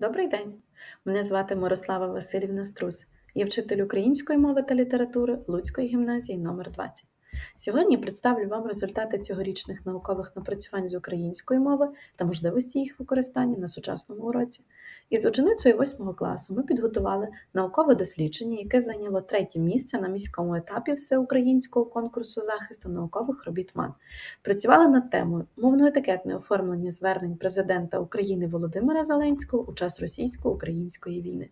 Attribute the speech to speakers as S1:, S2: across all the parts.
S1: Добрий день! Мене звати Мирослава Васильівна Струс. Я вчитель української мови та літератури Луцької гімназії номер 20 Сьогодні представлю вам результати цьогорічних наукових напрацювань з української мови та можливості їх використання на сучасному уроці. Із ученицею 8 класу ми підготували наукове дослідження, яке зайняло третє місце на міському етапі всеукраїнського конкурсу захисту наукових робіт МАН. Працювали над темою мовно-етикетне оформлення звернень президента України Володимира Зеленського у час російсько-української війни.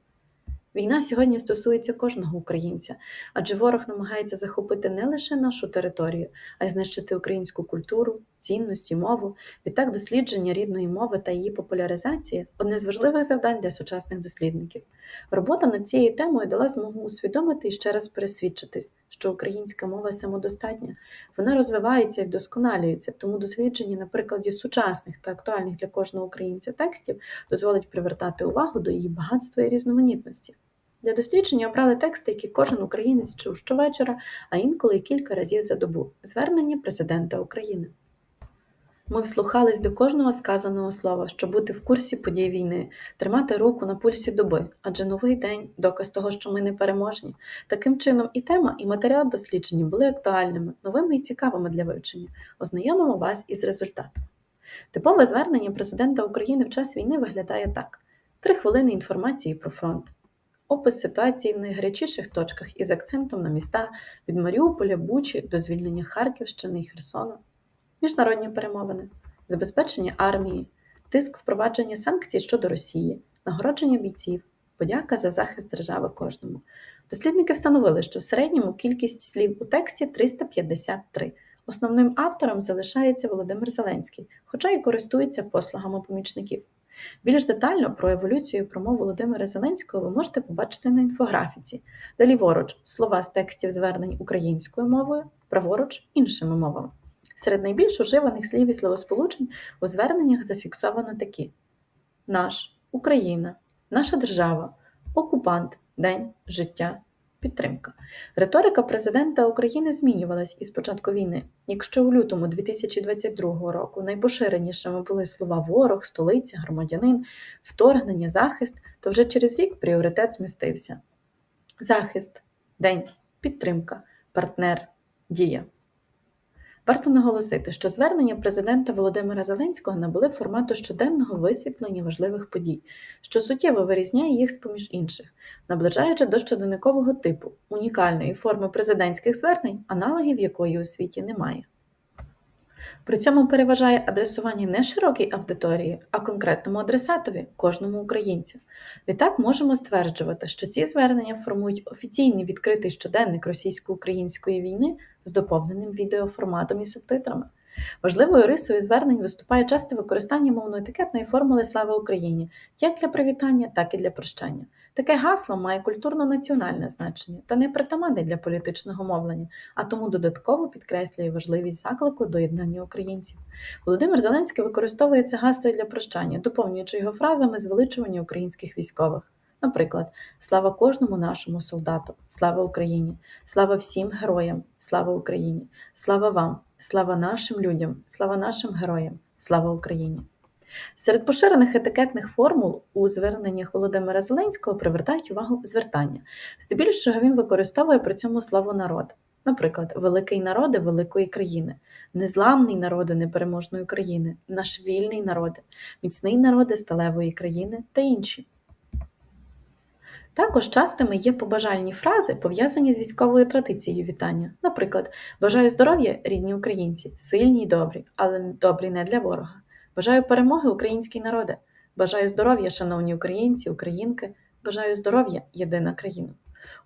S1: Війна сьогодні стосується кожного українця, адже ворог намагається захопити не лише нашу територію, а й знищити українську культуру, цінності, мову. Відтак, дослідження рідної мови та її популяризація одне з важливих завдань для сучасних дослідників. Робота над цією темою дала змогу усвідомити і ще раз пересвідчитись, що українська мова самодостатня, вона розвивається і вдосконалюється, тому дослідження на прикладі сучасних та актуальних для кожного українця текстів дозволить привертати увагу до її багатства і різноманітності. Для дослідження обрали тексти, які кожен українець чув щовечора, а інколи кілька разів за добу звернення президента України. Ми вслухались до кожного сказаного слова, щоб бути в курсі подій війни, тримати руку на пульсі доби, адже новий день доказ того, що ми не переможні. Таким чином, і тема, і матеріал дослідження були актуальними, новими і цікавими для вивчення. Ознайомимо вас із результатами. Типове звернення президента України в час війни виглядає так: три хвилини інформації про фронт. Опис ситуації в найгарячіших точках із акцентом на міста від Маріуполя, Бучі до звільнення Харківщини і Херсона, міжнародні перемовини, забезпечення армії, тиск впровадження санкцій щодо Росії, нагородження бійців, подяка за захист держави кожному. Дослідники встановили, що в середньому кількість слів у тексті 353. Основним автором залишається Володимир Зеленський, хоча й користується послугами помічників. Більш детально про еволюцію промов Володимира Зеленського ви можете побачити на інфографіці, де ліворуч слова з текстів звернень українською мовою, праворуч іншими мовами. Серед найбільш уживаних слів і словосполучень у зверненнях зафіксовано такі: наш, Україна, наша держава, окупант, день, життя, підтримка. Риторика президента України змінювалась із початку війни. Якщо у лютому 2022 року найпоширенішими були слова ворог, столиця, громадянин, вторгнення, захист, то вже через рік пріоритет змістився. Захист, день, підтримка, партнер, дія. Варто наголосити, що звернення президента Володимира Зеленського набули формату щоденного висвітлення важливих подій, що суттєво вирізняє їх з поміж інших, наближаючи до щоденникового типу, унікальної форми президентських звернень, аналогів якої у світі немає. При цьому переважає адресування не широкій аудиторії, а конкретному адресатові, кожному українцю. Відтак можемо стверджувати, що ці звернення формують офіційний відкритий щоденник російсько-української війни з доповненим відеоформатом і субтитрами. Важливою рисою звернень виступає часте використання мовно-етикетної формули Слава Україні як для привітання, так і для прощання. Таке гасло має культурно-національне значення та не притаманне для політичного мовлення, а тому додатково підкреслює важливість заклику до єднання українців. Володимир Зеленський використовує це гасло для прощання, доповнюючи його фразами звеличування українських військових. Наприклад, слава кожному нашому солдату, слава Україні, слава всім героям, слава Україні, слава вам, слава нашим людям, слава нашим героям, слава Україні. Серед поширених етикетних формул у зверненнях Володимира Зеленського привертають увагу звертання. Здебільшого він використовує при цьому слово народ. Наприклад, великий народи великої країни, незламний народи непереможної країни, наш вільний народи, міцний народи сталевої країни та інші. Також частими є побажальні фрази, пов'язані з військовою традицією вітання. Наприклад, бажаю здоров'я рідні українці, сильні й добрі, але добрі не для ворога. Бажаю перемоги українській народи. Бажаю здоров'я, шановні українці, українки. Бажаю здоров'я, єдина країна.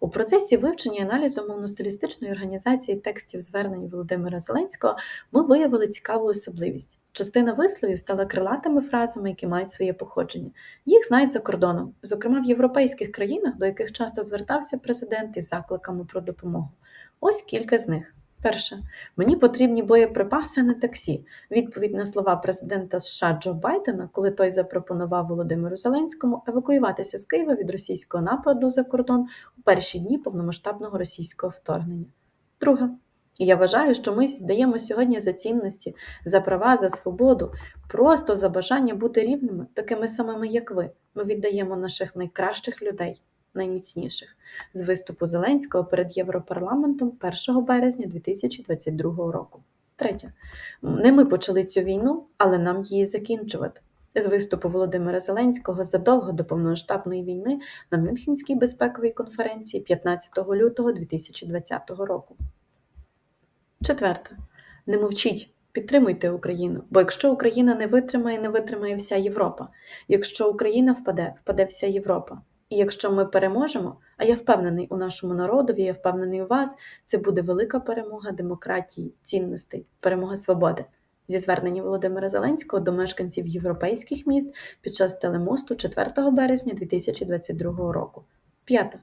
S1: У процесі вивчення і аналізу мовностилістичної організації текстів звернень Володимира Зеленського ми виявили цікаву особливість. Частина висловів стала крилатими фразами, які мають своє походження. Їх знають за кордоном, зокрема в європейських країнах, до яких часто звертався президент із закликами про допомогу. Ось кілька з них. Перше, мені потрібні боєприпаси на таксі. Відповідь на слова президента США Джо Байдена, коли той запропонував Володимиру Зеленському евакуюватися з Києва від російського нападу за кордон у перші дні повномасштабного російського вторгнення. Друге, я вважаю, що ми віддаємо сьогодні за цінності, за права, за свободу, просто за бажання бути рівними, такими самими, як ви. Ми віддаємо наших найкращих людей, найміцніших з виступу Зеленського перед Європарламентом 1 березня 2022 року. Третє. Не ми почали цю війну, але нам її закінчувати. З виступу Володимира Зеленського задовго до повномасштабної війни на Мюнхенській безпековій конференції 15 лютого 2020 року. Четверте. Не мовчіть, підтримуйте Україну, бо якщо Україна не витримає, не витримає вся Європа. Якщо Україна впаде, впаде вся Європа. І якщо ми переможемо, а я впевнений у нашому народові, я впевнений у вас, це буде велика перемога демократії, цінностей, перемога свободи. Зі звернення Володимира Зеленського до мешканців європейських міст під час телемосту 4 березня 2022 року. П'яте.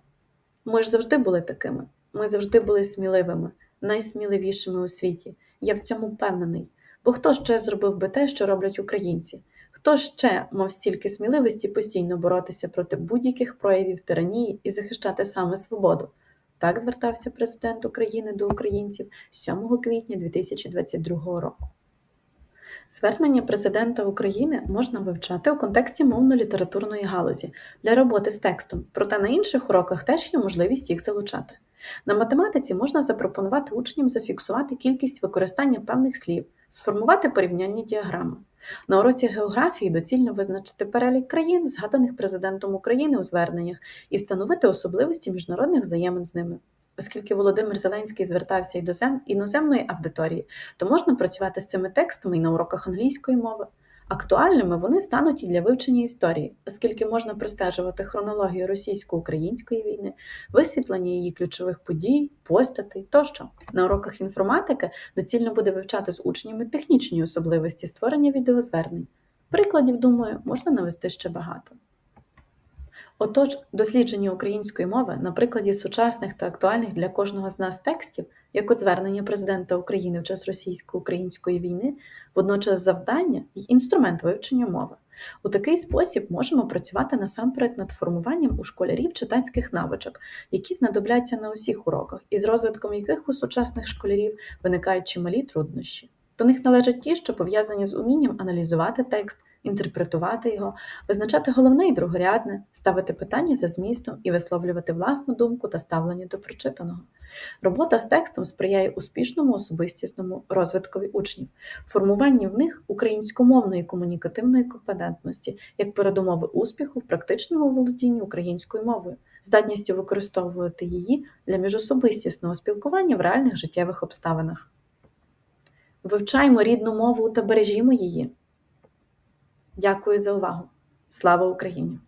S1: Ми ж завжди були такими. Ми завжди були сміливими, найсміливішими у світі. Я в цьому впевнений. Бо хто ще зробив би те, що роблять українці? Хто ще мав стільки сміливості постійно боротися проти будь-яких проявів тиранії і захищати саме свободу? Так звертався президент України до українців 7 квітня 2022 року. Звернення президента України можна вивчати у контексті мовно-літературної галузі для роботи з текстом, проте на інших уроках теж є можливість їх залучати. На математиці можна запропонувати учням зафіксувати кількість використання певних слів, сформувати порівнянні діаграми. На уроці географії доцільно визначити перелік країн, згаданих президентом України у зверненнях, і встановити особливості міжнародних взаємин з ними. Оскільки Володимир Зеленський звертався і до іноземної аудиторії, то можна працювати з цими текстами і на уроках англійської мови. Актуальними вони стануть і для вивчення історії, оскільки можна простежувати хронологію російсько-української війни, висвітлення її ключових подій, постатей тощо. На уроках інформатики доцільно буде вивчати з учнями технічні особливості створення відеозвернень. Прикладів, думаю, можна навести ще багато. Отож, дослідження української мови на прикладі сучасних та актуальних для кожного з нас текстів, як от звернення президента України в час російсько-української війни, водночас завдання і інструмент вивчення мови. У такий спосіб можемо працювати насамперед над формуванням у школярів читацьких навичок, які знадобляться на усіх уроках, і з розвитком яких у сучасних школярів виникають чималі труднощі. До них належать ті, що пов'язані з умінням аналізувати текст, інтерпретувати його, визначати головне і другорядне, ставити питання за змістом і висловлювати власну думку та ставлення до прочитаного. Робота з текстом сприяє успішному особистісному розвиткові учнів, формуванню в них українськомовної комунікативної компетентності як передумови успіху в практичному володінні українською мовою, здатністю використовувати її для міжособистісного спілкування в реальних життєвих обставинах. Вивчаємо рідну мову та бережімо її. Дякую за увагу. Слава Україні!